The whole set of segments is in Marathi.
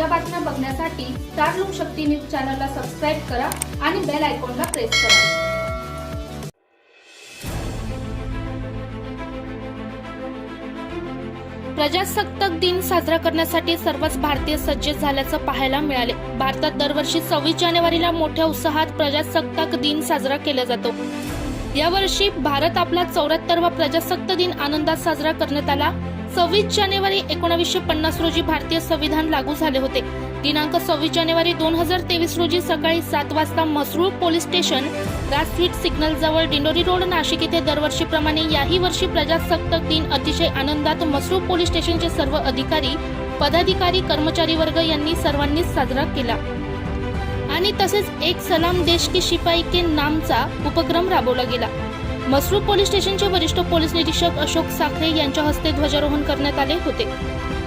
ताज्या बातम्या बघण्यासाठी स्टार लोकशक्ती न्यूज चॅनलला सबस्क्राईब करा आणि बेल आयकॉनला प्रेस करा. प्रजासत्ताक दिन साजरा करण्यासाठी सर्वच भारतीय सज्ज झाल्याचं पाहायला मिळाले. भारतात दरवर्षी सव्वीस जानेवारीला मोठ्या उत्साहात प्रजासत्ताक दिन साजरा केला जातो. यावर्षी भारत आपला चौऱ्याहत्तरवा प्रजासत्ताक दिन आनंदात साजरा करण्यात आला. सव्वीस जानेवारी एकोणावीसशे पन्नास रोजी भारतीय संविधान लागू झाले होते. दिनांक सव्वीस जानेवारी दोन हजार तेवीस रोजी सकाळी सात वाजता मसरूळ पोलीस स्टेशन राजस्वीट सिग्नल जवळ डिंडोरी रोड नाशिक येथे दरवर्षीप्रमाणे याही वर्षी प्रजासत्ताक दिन अतिशय आनंदात मसरूळ पोलीस स्टेशनचे सर्व अधिकारी पदाधिकारी कर्मचारी वर्ग यांनी सर्वांनीच साजरा केला. आणि तसेच एक सलाम देश की शिपाई के नामचा उपक्रम राबवला गेला. मसरूळ पोलीस स्टेशनचे वरिष्ठ पोलीस निरीक्षक अशोक साखरे यांच्या हस्ते ध्वजारोहण करण्यात आले होते.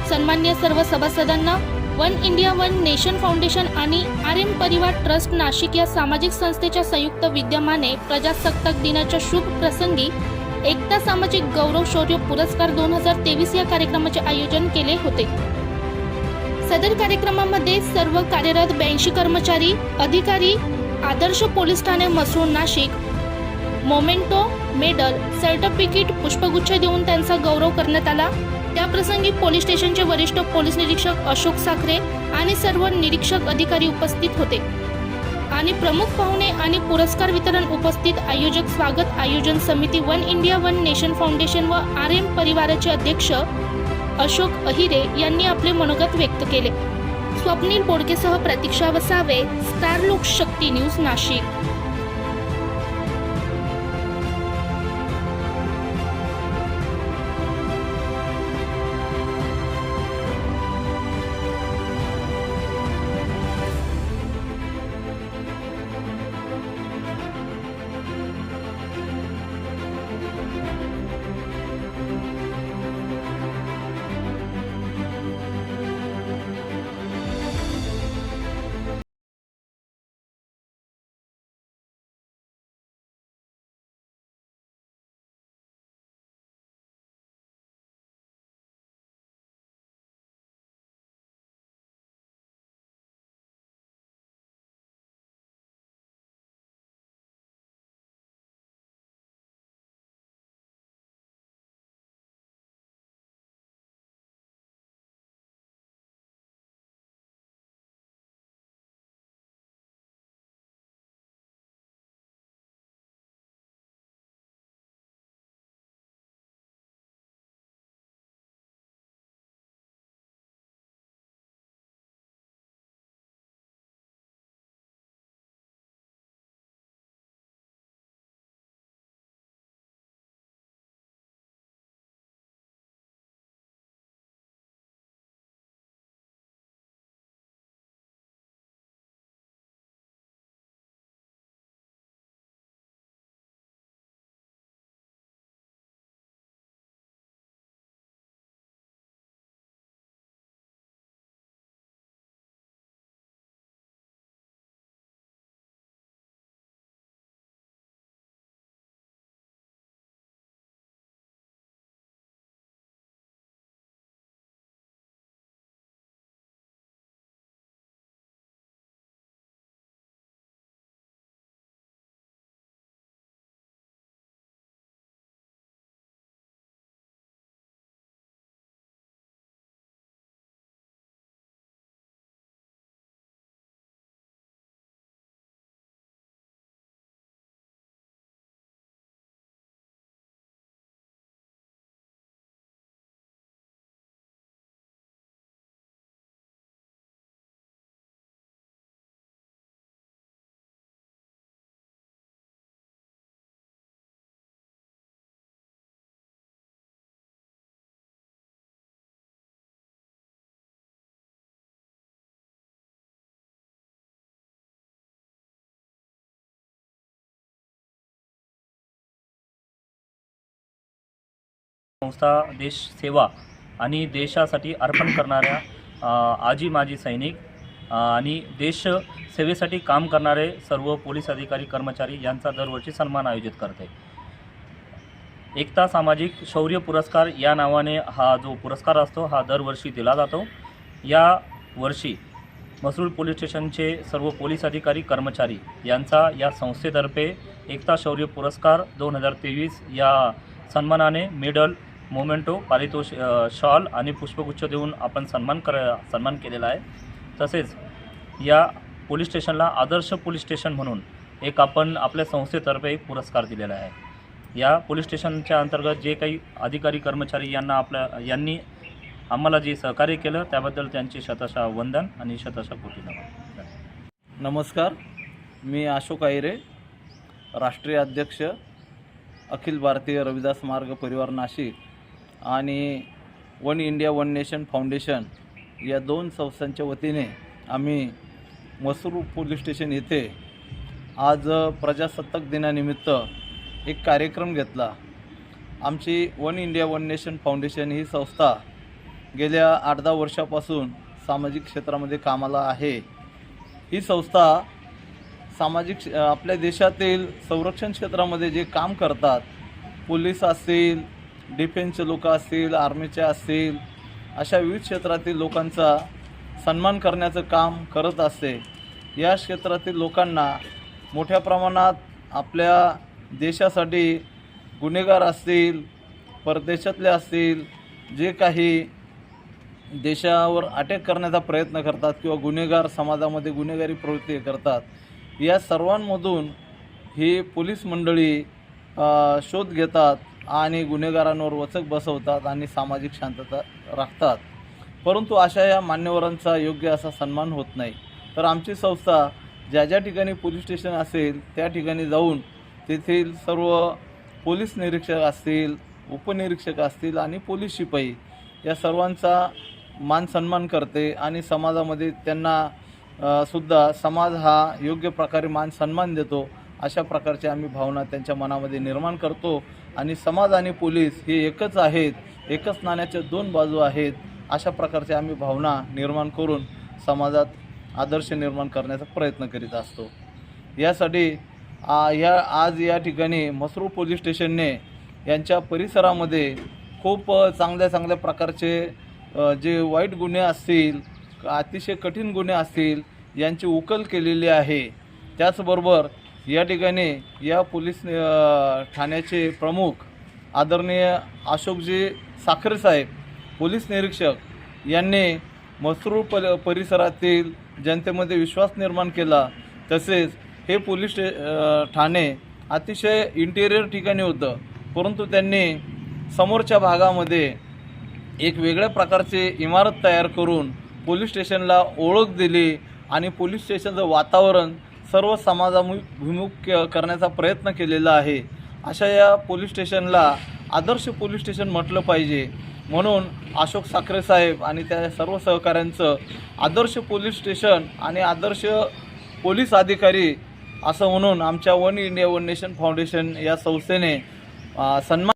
सन्मान्य सर्व सभासदांना one India one nation foundation आणि आर एम परिवार ट्रस्ट नाशिक या सामाजिक संस्थेच्या संयुक्त विद्यमाने प्रजासत्ताक दिनाच्या शुभ प्रसंगी एकता सामाजिक गौरव शौर्य पुरस्कार दोन हजार तेवीस या कार्यक्रमाचे आयोजन केले होते. सदर कार्यक्रमामध्ये सर्व कार्यरत ब्याऐंशी कर्मचारी अधिकारी आदर्श police Thane Masrul Nashik memento medal certificate पुष्पगुच्छ देऊन त्यांचा गौरव करण्यात आला. त्याप्रसंगी पोलीस स्टेशनचे वरिष्ठ पोलीस निरीक्षक अशोक साखरे आणि सर्व निरीक्षक अधिकारी उपस्थित होते. आणि प्रमुख पाहुणे आणि पुरस्कार वितरण उपस्थित आयोजक स्वागत आयोजन समिती One India One Nation Foundation व आर एम परिवाराचे अध्यक्ष अशोक अहिरे यांनी आपले मनोगत व्यक्त केले. स्वप्नील बोडकेसह प्रतीक्षा वसावे स्टार लोक शक्ती न्यूज नाशिक. संस्था देश सेवा आणि देशासाठी अर्पण करणाऱ्या आजी माजी सैनिक आणि देश सेवेसाठी काम करणारे सर्व पोलीस अधिकारी कर्मचारी यांचा दरवर्षी सन्मान आयोजित करते. एकता सामाजिक शौर्य पुरस्कार या नावाने हा जो पुरस्कार असतो हा दरवर्षी दिला जातो. या वर्षी मसरूळ पोलीस स्टेशनचे सर्व पोलीस अधिकारी कर्मचारी यांचा या संस्थेतर्फे एकता शौर्य पुरस्कार दोन हजार तेवीस या सन्मानाने मेडल मोमेंटो पारितोष शॉल आणि पुष्पगुच्छ देऊन आपण सन्मान कर सन्मान केलेला आहे. तसेच या पोलीस स्टेशनला आदर्श पोलीस स्टेशन म्हणून एक आपण आपल्या संस्थेतर्फे एक पुरस्कार दिलेला आहे. या पोलीस स्टेशनच्या अंतर्गत जे काही अधिकारी कर्मचारी यांना आपल्या यांनी आम्हाला जे सहकार्य केलं त्याबद्दल त्यांचे शतशा वंदन आणि शतशा कोटी नमन नमस्कार. मी अशोक आयरे राष्ट्रीय अध्यक्ष अखिल भारतीय रविदास मार्ग परिवार नाशिक. आणि one India one nation foundation या दोन संस्थांच्या वतीने आम्ही मसूर पोलीस स्टेशन येथे आज प्रजासत्ताक दिनानिमित्त एक कार्यक्रम घेतला. आमची one India one nation foundation ही संस्था गेल्या आठ दहा वर्षापासून सामाजिक क्षेत्रामध्ये कामाला आहे. ही संस्था सामाजिक आपल्या देशातील संरक्षण क्षेत्रामध्ये जे काम करतात पोलीस असतील डिफेन्सचे लोक असतील आर्मीचे असतील अशा विविध क्षेत्रातील लोकांचा सन्मान करण्याचं काम करत असते. या क्षेत्रातील लोकांना मोठ्या प्रमाणात आपल्या देशासाठी गुन्हेगार असतील परदेशातले असतील जे काही देशावर अटॅक करण्याचा प्रयत्न करतात किंवा गुन्हेगार समाजामध्ये गुन्हेगारी प्रवृत्ती करतात या सर्वांमधून ही पोलीस मंडळी शोध घेतात. आणि गुन्हेगारांवर वचक बसवतात आणि सामाजिक शांतता राखतात. परंतु अशा या मान्यवरांचा योग्य असा सन्मान होत नाही. तर आमची संस्था ज्या ज्या ठिकाणी पोलीस स्टेशन असेल त्या ठिकाणी जाऊन तेथील सर्व पोलीस निरीक्षक असतील उपनिरीक्षक असतील आणि पोलीस शिपाई या सर्वांचा मान सन्मान करते आणि समाजामध्ये त्यांना सुद्धा समाज हा योग्य प्रकारे मान सन्मान देतो अशा प्रकारची आम्ही भावना त्यांच्या मनामध्ये निर्माण करतो. आणि समाज आणि पोलीस हे एकच आहेत एकच नाण्याच्या दोन बाजू आहेत अशा प्रकारच्या आम्ही भावना निर्माण करून समाजात आदर्श निर्माण करण्याचा प्रयत्न करीत असतो. यासाठी आ, या आज या ठिकाणी मसरूळ पोलीस स्टेशनने यांच्या परिसरामध्ये खूप चांगल्या चांगल्या प्रकारचे जे वाईट गुन्हे असतील अतिशय कठीण गुन्हे असतील यांची उकल केलेली आहे. त्याचबरोबर या ठिकाणी या पोलीस ठाण्याचे प्रमुख आदरणीय अशोकजी साखरे साहेब पोलीस निरीक्षक यांनी मसरूळ प परिसरातील जनतेमध्ये विश्वास निर्माण केला. तसेच हे पोलीस स्टे ठाणे अतिशय इंटेरियर ठिकाणी होतं. परंतु त्यांनी समोरच्या भागामध्ये एक वेगळ्या प्रकारची इमारत तयार करून पोलीस स्टेशनला ओळख दिली आणि पोलीस स्टेशनचं वातावरण सर्व समाजाभिमुख करण्याचा प्रयत्न केलेला आहे. अशा या पोलीस स्टेशनला आदर्श पोलीस स्टेशन म्हटलं पाहिजे. म्हणून अशोक साखरे साहेब आणि त्या सर्व सहकाऱ्यांचं आदर्श पोलीस स्टेशन आणि आदर्श पोलीस अधिकारी असं म्हणून आमच्या one India one nation foundation या संस्थेने सन्मान